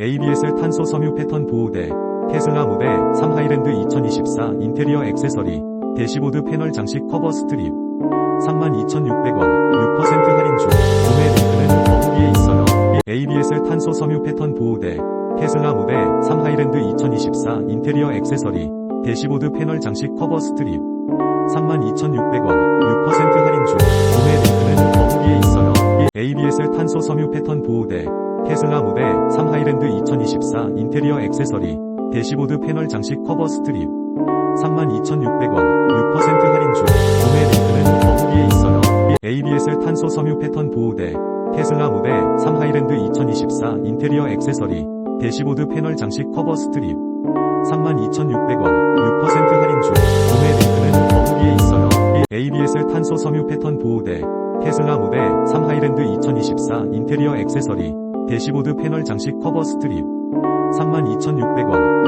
ABS 탄소 섬유 패턴 보호대, 테슬라 모델 3 하이랜드 2024 인테리어 액세서리, 대시보드 패널 장식 커버 스트립, 32,600원, 6% 할인 중, 구매 링크는 더보기에 있어요. ABS 탄소 섬유 패턴 보호대, 테슬라 모델 3 하이랜드 2024 인테리어 액세서리, 대시보드 패널 장식 커버 스트립, 32,600원, ABS 탄소 섬유 패턴 보호대, 테슬라 모델 3 하이랜드 2024 인테리어 액세서리, 대시보드 패널 장식 커버 스트립, 32,600원, 6% 할인 중, 구매 링크는 더보기에 있어요. ABS 탄소 섬유 패턴 보호대, 테슬라 모델 3 하이랜드 2024 인테리어 액세서리, 대시보드 패널 장식 커버 스트립, 32,600원, 6% 할인 중, 구매 링크는 더보기에 있어요. ABS 탄소 섬유 패턴 보호대, 테슬라 모델 3 하이랜드 2024 인테리어 액세서리, 대시보드 패널 장식 커버 스트립, 32,600원,